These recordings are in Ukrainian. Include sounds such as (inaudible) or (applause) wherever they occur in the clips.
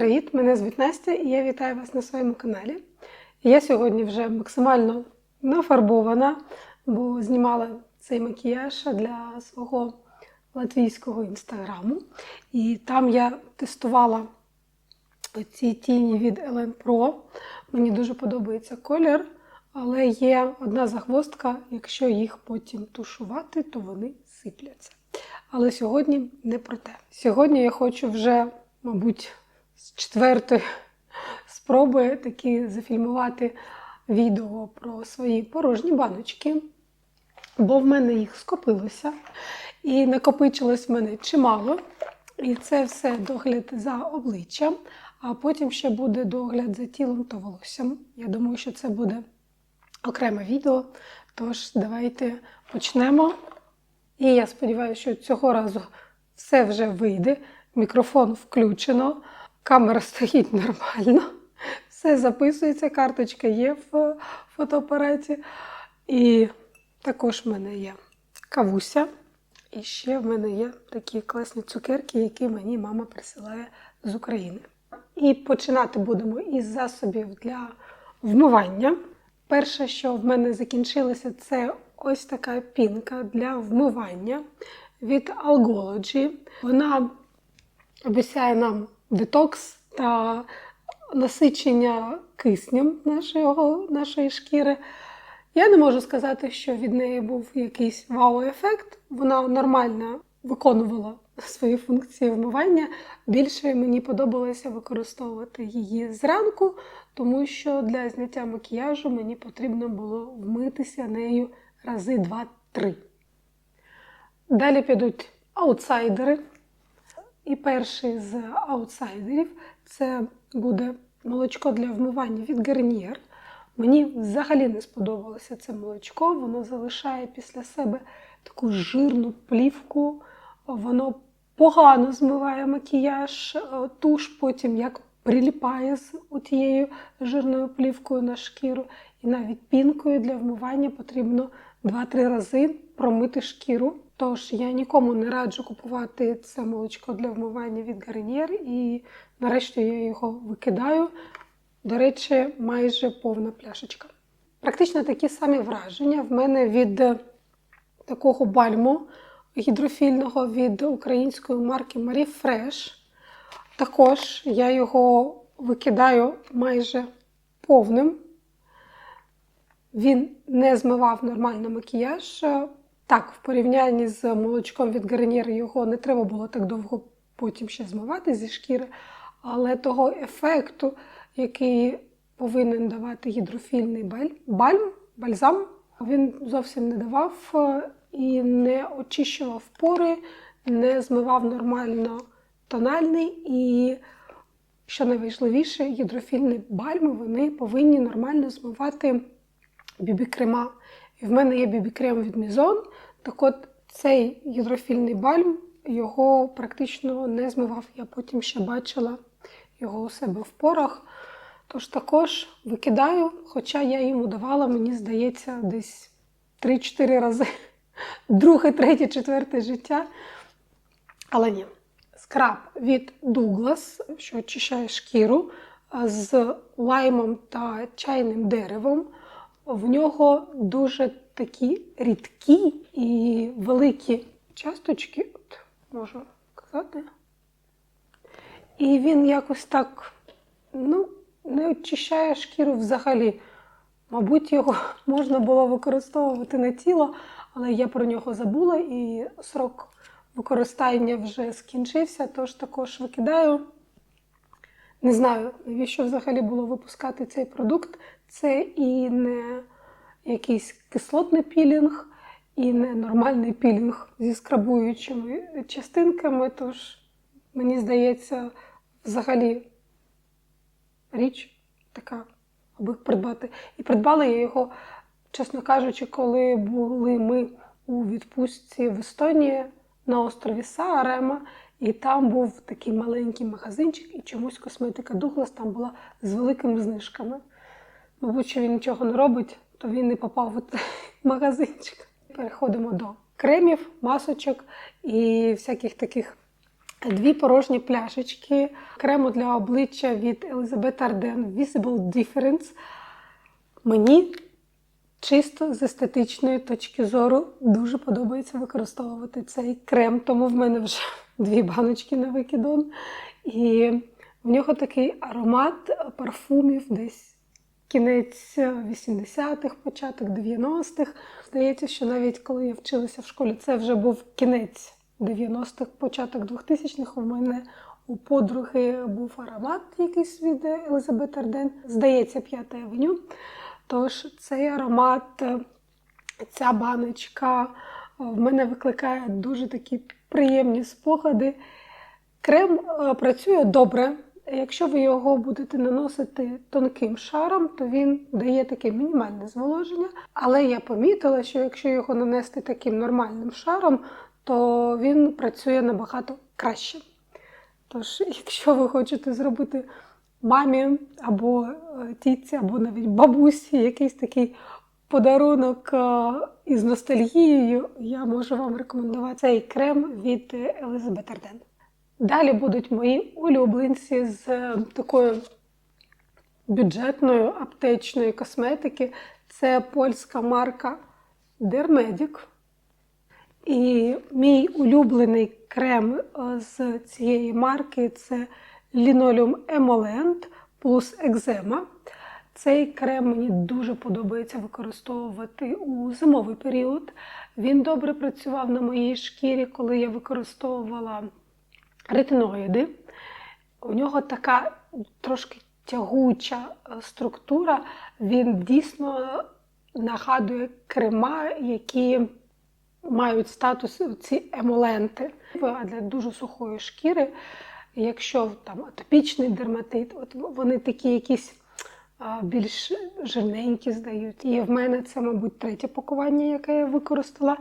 привіт! Мене звуть Настя і я вітаю вас на своєму каналі. Я сьогодні вже максимально нафарбована, бо знімала цей макіяж для свого латвійського інстаграму. І там я тестувала ці тіні від Ellen Pro. Мені дуже подобається колір, але є одна загвоздка, якщо їх потім тушувати, то вони сипляться. Але сьогодні не про те. Сьогодні я хочу вже, мабуть, з четвертої спроби таки зафільмувати відео про свої порожні баночки, бо в мене їх скопилося. І накопичилось в мене чимало. І це все догляд за обличчям, а потім ще буде догляд за тілом та волоссям. Я думаю, що це буде окреме відео. Тож, давайте почнемо. І я сподіваюся, що цього разу все вже вийде. Мікрофон включено, камера стоїть нормально, все записується, карточка є в фотоапараті. І також в мене є кавуся. І ще в мене є такі класні цукерки, які мені мама присилає з України. І починати будемо із засобів для вмивання. Перше, що в мене закінчилося, це ось така пінка для вмивання від Algology. Вона обіцяє нам детокс та насичення киснем нашого, нашої шкіри. Я не можу сказати, що від неї був якийсь вау-ефект. Вона нормально виконувала свої функції вмивання. Більше мені подобалося використовувати її зранку, тому що для зняття макіяжу мені потрібно було вмитися нею рази 2-3. Далі підуть аутсайдери. І перший з аутсайдерів це буде молочко для вмивання від Garnier. Мені взагалі не сподобалося це молочко. Воно залишає після себе таку жирну плівку, воно погано змиває макіяж, туш потім як приліпає з тією жирною плівкою на шкіру. І навіть пінкою для вмивання потрібно 2-3 рази промити шкіру. Тож я нікому не раджу купувати це молочко для вмивання від Garnier і нарешті я його викидаю. До речі, майже повна пляшечка. Практично такі самі враження в мене від такого бальму гідрофільного від української марки Marie Fresh. Також я його викидаю майже повним. Він не змивав нормально макіяж. Так, в порівнянні з молочком від Garnier його не треба було так довго потім ще змивати зі шкіри, але того ефекту, який повинен давати гідрофільний бальм, бальзам, він зовсім не давав і не очищував пори, не змивав нормально тональний і, що найважливіше, гідрофільні бальми вони повинні нормально змивати бібі-крема. І в мене є бібі-крем від Мізон. Так от цей гідрофільний бальм його практично не змивав. Я потім ще бачила його у себе в порах. Тож також викидаю, хоча я йому давала, мені здається, десь 3-4 рази. (laughs) Друге, третє, четверте життя. Але ні. Скраб від Douglas, що очищає шкіру з лаймом та чайним деревом. В нього дуже такі рідкі і великі часточки, от можу сказати. І він якось так ну, не очищає шкіру взагалі. Мабуть, його (laughs) можна було використовувати на тіло, але я про нього забула і срок використання вже скінчився, тож також викидаю. Не знаю, навіщо взагалі було випускати цей продукт. Це і не якийсь кислотний пілінг, і не нормальний пілінг зі скрабуючими частинками. Тож, мені здається, взагалі річ така, аби придбати. І придбала я його, чесно кажучи, коли були ми у відпустці в Естонії на острові Саарема. І там був такий маленький магазинчик, і чомусь косметика Дуглас там була з великими знижками. Мабуть, що він нічого не робить, то він не попав в цей (laughs) магазинчик. Переходимо до кремів, масочок і всяких таких дві порожні пляшечки крему для обличчя від Elizabeth Arden Visible Difference. Мені чисто з естетичної точки зору дуже подобається використовувати цей крем, тому в мене вже дві баночки на викидон. І в нього такий аромат парфумів десь кінець 80-х, початок 90-х. Здається, що навіть коли я вчилася в школі, це вже був кінець 90-х, початок 2000-х. У мене у подруги був аромат якийсь від Елизабет Арден, здається, п'ята авеню. Тож цей аромат, ця баночка в мене викликає дуже такі приємні спогади. Крем е, працює добре. Якщо ви його будете наносити тонким шаром, то він дає таке мінімальне зволоження. Але я помітила, що якщо його нанести таким нормальним шаром, то він працює набагато краще. Тож, (laughs) якщо ви хочете зробити мамі або е, тітці, або навіть бабусі якийсь такий подарунок е, із ностальгією, я можу вам рекомендувати цей крем від Елизабет Арден. Далі будуть мої улюбленці з е, такою бюджетною аптечної косметики. Це польська марка Dermedic. І мій улюблений крем е, з цієї марки це Linoleum Emollient плюс екзема. Цей крем мені дуже подобається використовувати у зимовий період. Він добре працював на моїй шкірі, коли я використовувала ретиноїди. У нього така трошки тягуча е, структура. Він дійсно нагадує крема, які мають статус ці емоленти. А для дуже сухої шкіри, якщо там атопічний дерматит, от вони такі якісь більш жирненькі здають. І в мене це, мабуть, третє пакування, яке я використала.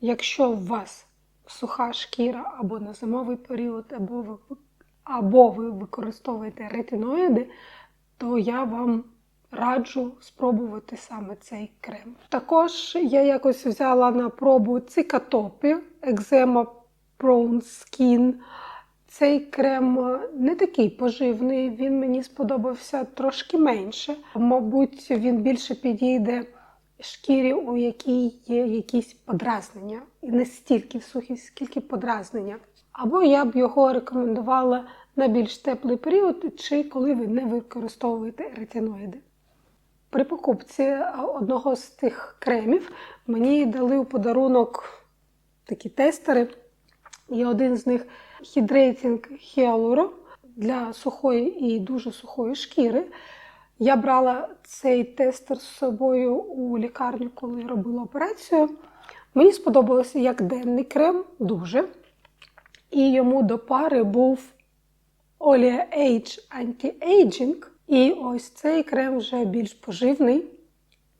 Якщо у вас суха шкіра або на зимовий період, або ви, або ви використовуєте ретиноїди, то я вам раджу спробувати саме цей крем. Також я якось взяла на пробу цикатопі Eczema Prone Skin. Цей крем не такий поживний, він мені сподобався трошки менше. Мабуть, він більше підійде шкірі, у якій є якісь подразнення. І не стільки сухі, скільки подразнення. Або я б його рекомендувала на більш теплий період, чи коли ви не використовуєте ретиноїди. При покупці одного з тих кремів мені дали у подарунок такі тестери. І один з них Hydrating Hyaluro для сухої і дуже сухої шкіри. Я брала цей тестер з собою у лікарню, коли робила операцію. Мені сподобалося як денний крем, дуже. І йому до пари був Olea Age Anti-Aging. І ось цей крем вже більш поживний.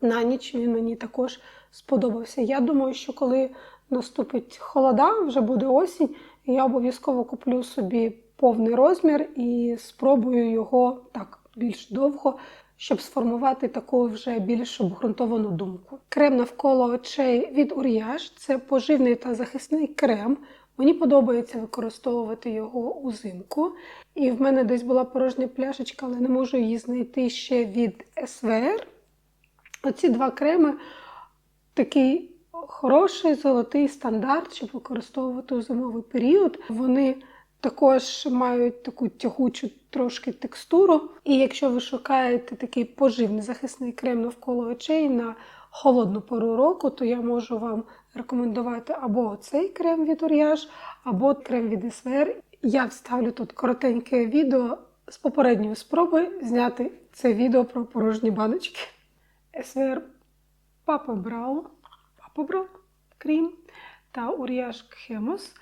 На ніч він мені також сподобався. Я думаю, що коли наступить холода, вже буде осінь, я обов'язково куплю собі повний розмір і спробую його так більш довго, щоб сформувати таку вже більш обґрунтовану думку. Крем навколо очей від Uriage – це поживний та захисний крем. Мені подобається використовувати його узимку. І в мене десь була порожня пляшечка, але не можу її знайти ще від СВР. Оці два креми такий хороший золотий стандарт, щоб використовувати у зимовий період. Вони також мають таку тягучу трошки текстуру. І якщо ви шукаєте такий поживний захисний крем навколо очей на холодну пору року, то я можу вам рекомендувати або цей крем від Uriage, або крем від СВР. Я вставлю тут коротеньке відео з попередньої спроби зняти це відео про порожні баночки. СВР Папа Браун, Папа крім та Uriage Chemos.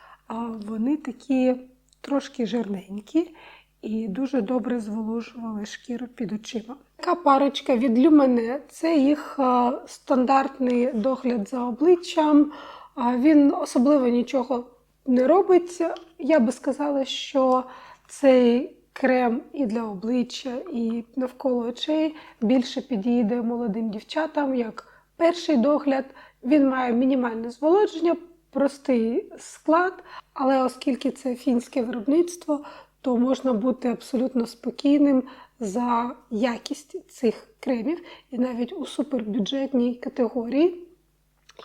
Вони такі трошки жирненькі і дуже добре зволожували шкіру під очима. Така парочка від Люмене це їх стандартний догляд за обличчям. Він особливо нічого не робить. Я би сказала, що цей крем і для обличчя, і навколо очей більше підійде молодим дівчатам як перший догляд. Він має мінімальне зволодження, простий склад, але оскільки це фінське виробництво, то можна бути абсолютно спокійним за якість цих кремів. І навіть у супербюджетній категорії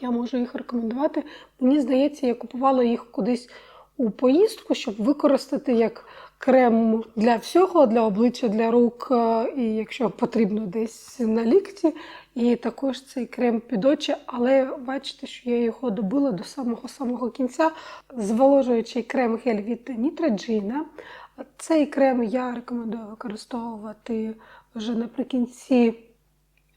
я можу їх рекомендувати. Мені здається, я купувала їх кудись у поїздку, щоб використати як крем для всього, для обличчя, для рук, е, і якщо потрібно десь на лікті. І також цей крем під очі, але бачите, що я його добила до самого-самого кінця. Зволожуючий крем гель від Neutrogena. Цей крем я рекомендую використовувати вже наприкінці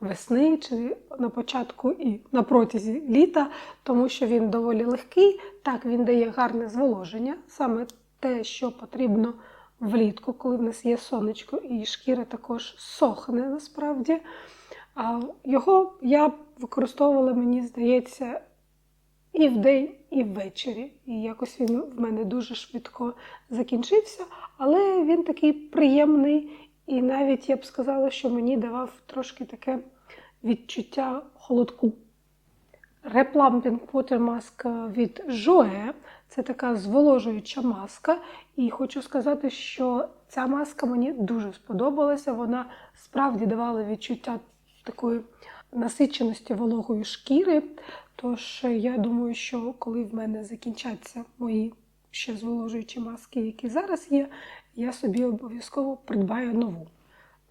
весни чи на початку і на протязі літа, тому що він доволі легкий. Так, він дає гарне зволоження, саме те, що потрібно влітку, коли в нас є сонечко, і шкіра також сохне насправді. А Його я використовувала, мені здається, і вдень, і ввечері. І якось він в мене дуже швидко закінчився, але він такий приємний, і навіть я б сказала, що мені давав трошки таке відчуття холодку. Water Mask від Joe – це така зволожуюча маска. І хочу сказати, що ця маска мені дуже сподобалася. Вона справді давала відчуття такої насиченості вологої шкіри. Тож я думаю, що коли в мене закінчаться мої ще зволожуючі маски, які зараз є, я собі обов'язково придбаю нову.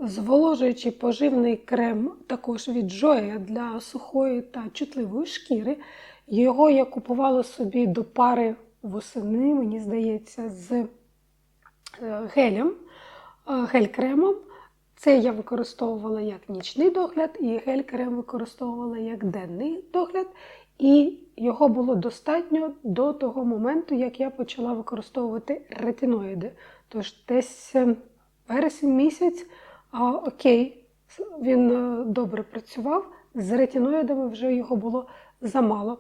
Зволожуючий поживний крем також від Joya для сухої та чутливої шкіри. Його я купувала собі до пари восени, мені здається, з е, гелем, е, гель-кремом. Це я використовувала як нічний догляд, і гель-крем використовувала як денний догляд. І його було достатньо до того моменту, як я почала використовувати ретиноїди. Тож десь е, вересень місяць. А, окей, він е, добре працював. З ретиноїдами вже його було замало.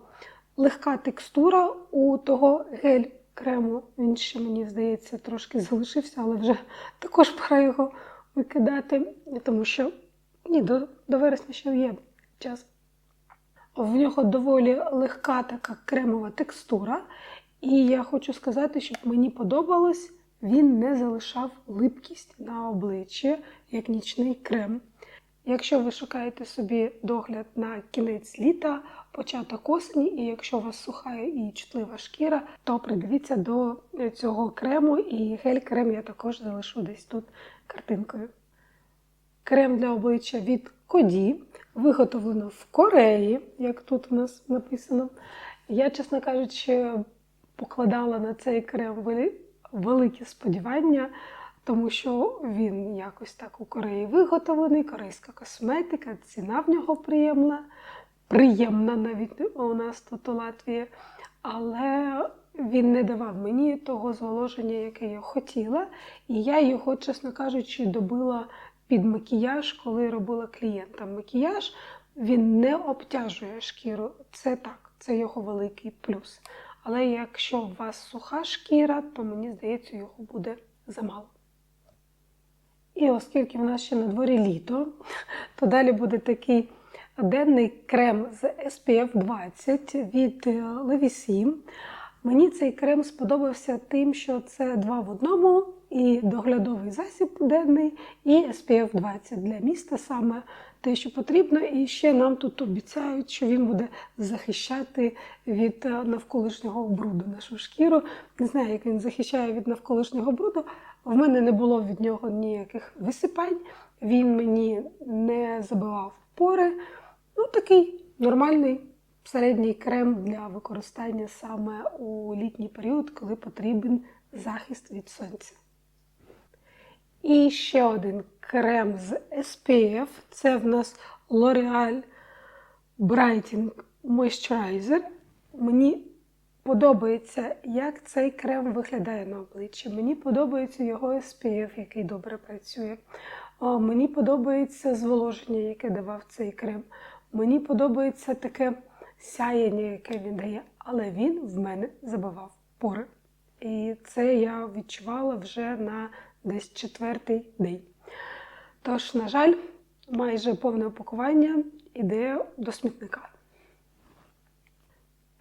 Легка текстура у того гель-крему. Він ще, мені здається, трошки залишився, але вже (laughs) також пора його викидати, тому що ні, до, до вересня ще є час. В нього доволі легка така кремова текстура. І я хочу сказати, щоб мені подобалось він не залишав липкість на обличчі, як нічний крем. Якщо ви шукаєте собі догляд на кінець літа, початок осені, і якщо у вас суха і чутлива шкіра, то придивіться до цього крему, і гель-крем я також залишу десь тут картинкою. Крем для обличчя від Коді виготовлено в Кореї, як тут у нас написано. Я, чесно кажучи, покладала на цей крем великі сподівання, тому що він якось так у Кореї виготовлений, корейська косметика, ціна в нього приємна, приємна навіть у нас тут у Латвії. Але він не давав мені того зволоження, яке я хотіла. І я його, чесно кажучи, добила під макіяж, коли робила клієнтам макіяж. Він не обтяжує шкіру. Це так, це його великий плюс. Але якщо у вас суха шкіра, то мені здається, його буде замало. І оскільки в нас ще на дворі літо, (laughs) то далі буде такий денний крем з SPF 20 від Levisim. Мені цей крем сподобався тим, що це два в одному, і доглядовий засіб денний, і SPF 20 для міста саме те, що потрібно. І ще нам тут обіцяють, що він буде захищати від навколишнього бруду нашу шкіру. Не знаю, як він захищає від навколишнього бруду. В мене не було від нього ніяких висипань, він мені не забивав пори. Ну, такий нормальний середній крем для використання саме у літній період, коли потрібен захист від сонця. І ще один крем з SPF. Це в нас L'Oreal Brighting Moisturizer. Мені подобається, як цей крем виглядає на обличчі. Мені подобається його SPF, який добре працює. Мені подобається зволоження, яке давав цей крем. Мені подобається таке сяєння, яке він дає, але він в мене забивав пори. І це я відчувала вже на десь четвертий день. Тож, на жаль, майже повне опакування іде до смітника.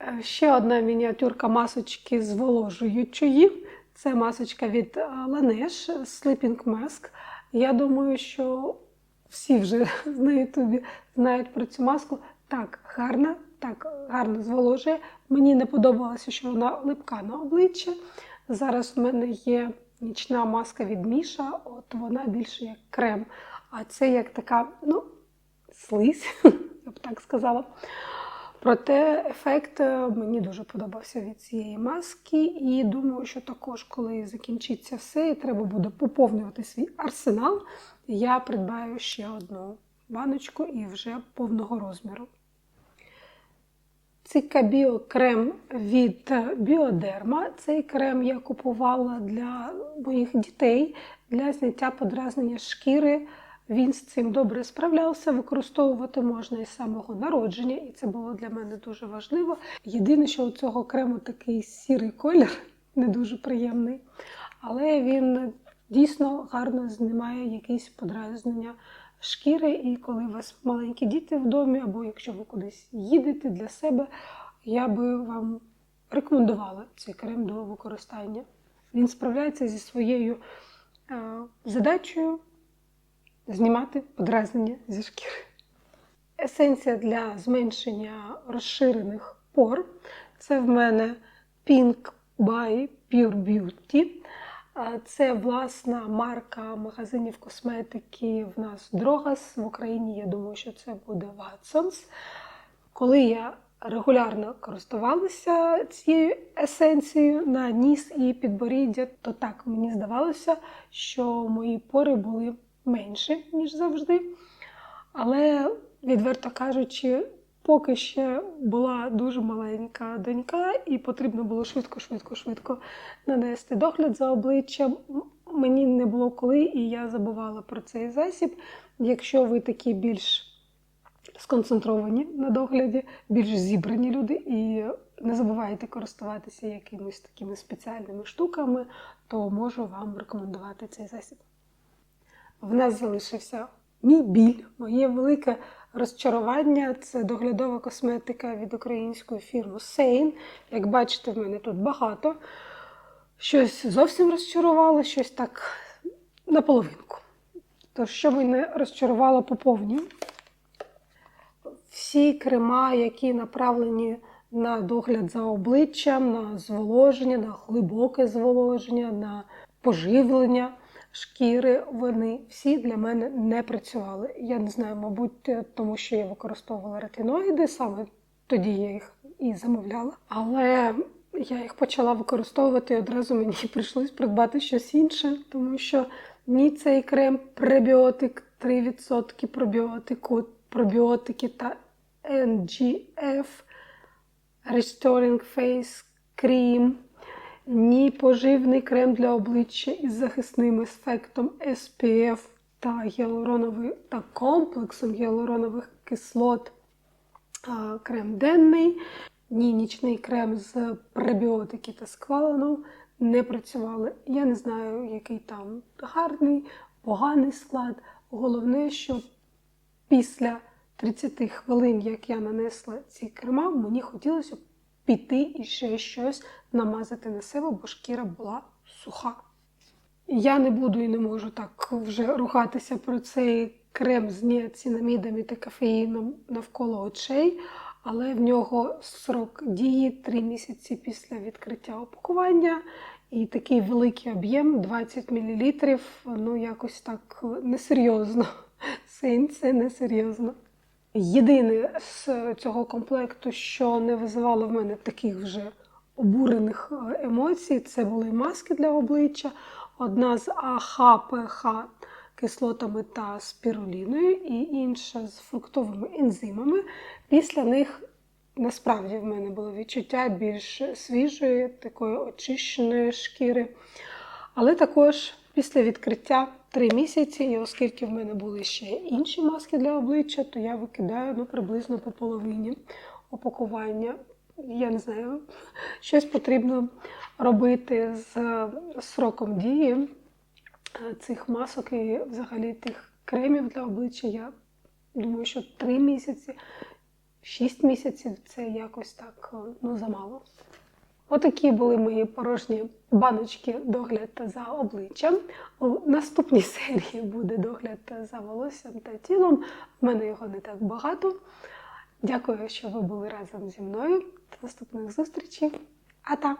Е, Ще одна мініатюрка масочки зволожуючої. Це масочка від е, Laneige Sleeping Mask. Я думаю, що всі вже (laughs) на Ютубі знають про цю маску. Так, гарна, так, гарно зволожує. Мені не подобалося, що вона липка на обличчя. Зараз в мене є нічна маска від Міша, от вона більше як крем. А це як така, ну, слизь, (laughs) я б так сказала. Проте ефект е, мені дуже подобався від цієї маски, і думаю, що також, коли закінчиться все, і треба буде поповнювати свій арсенал, я придбаю ще одну баночку і вже повного розміру. Цикабіо крем від Біодерма. Цей крем я купувала для моїх дітей для зняття подразнення шкіри. Він з цим добре справлявся, використовувати можна із самого народження, і це було для мене дуже важливо. Єдине, що у цього крему такий сірий колір, (laughs) не дуже приємний, але він дійсно гарно знімає якісь подразнення шкіри. І коли у вас маленькі діти в домі, або якщо ви кудись їдете для себе, я би вам рекомендувала цей крем до використання. Він справляється зі своєю е, задачею знімати подразнення зі шкіри. Есенція для зменшення розширених пор. Це в мене Pink by Pure Beauty. Це власна марка магазинів косметики в нас Дрогас. В Україні, я думаю, що це буде Watsons. Коли я регулярно користувалася цією есенцією на ніс і підборіддя, то так мені здавалося, що мої пори були менші, ніж завжди. Але, відверто кажучи, поки ще була дуже маленька донька, і потрібно було швидко, швидко, швидко нанести догляд за обличчям. Мені не було коли, і я забувала про цей засіб. Якщо ви такі більш сконцентровані на догляді, більш зібрані люди і не забувайте користуватися якимись такими спеціальними штуками, то можу вам рекомендувати цей засіб. В нас залишився мій біль, моє велике розчарування це доглядова косметика від української фірми Сейн. Як бачите, в мене тут багато. Щось зовсім розчарувало, щось так наполовинку. Тож, що мене розчарувало поповню. Всі крема, які направлені на догляд за обличчям, на зволоження, на глибоке зволоження, на поживлення шкіри, вони всі для мене не працювали. Я не знаю, мабуть, тому що я використовувала ретиноїди, саме тоді я їх і замовляла. Але я їх почала використовувати і одразу мені (laughs) прийшлось придбати щось інше, тому що ні цей крем пребіотик, 3% пробіотику, пробіотики та NGF Restoring Face Cream, ні поживний крем для обличчя із захисним ефектом SPF та гіалуроновий та комплексом гіалуронових кислот а, крем денний, ні нічний крем з пребіотики та сквалену не працювали. Я не знаю, який там гарний, поганий склад. Головне, що після 30 хвилин, як я нанесла ці крема, мені хотілося піти і ще щось намазати на себе, бо шкіра була суха. Я не буду і не можу так вже рухатися про цей крем з ніацинамідами та кофеїном навколо очей, але в нього срок дії 3 місяці після відкриття опакування. І такий великий об'єм 20 мл, ну якось так несерйозно. Це несерйозно. Єдине з цього комплекту, що не визивало в мене таких вже обурених е, емоцій, це були маски для обличчя. Одна з АХ-ПХ кислотами та спіруліною, і інша з фруктовими ензимами. Після них насправді в мене було відчуття більш свіжої, такої очищеної шкіри. Але також після відкриття 3 місяці, і оскільки в мене були ще інші маски для обличчя, то я викидаю ну, приблизно по половині опакування. Я не знаю, щось потрібно робити з сроком дії цих масок і взагалі тих кремів для обличчя. Я думаю, що 3 місяці 6 місяців це якось так е, ну, замало. Отакі були мої порожні баночки догляд за обличчям. У наступній серії буде догляд за волоссям та тілом. У мене його не так багато. Дякую, що ви були разом зі мною. До наступних зустрічей. А-та!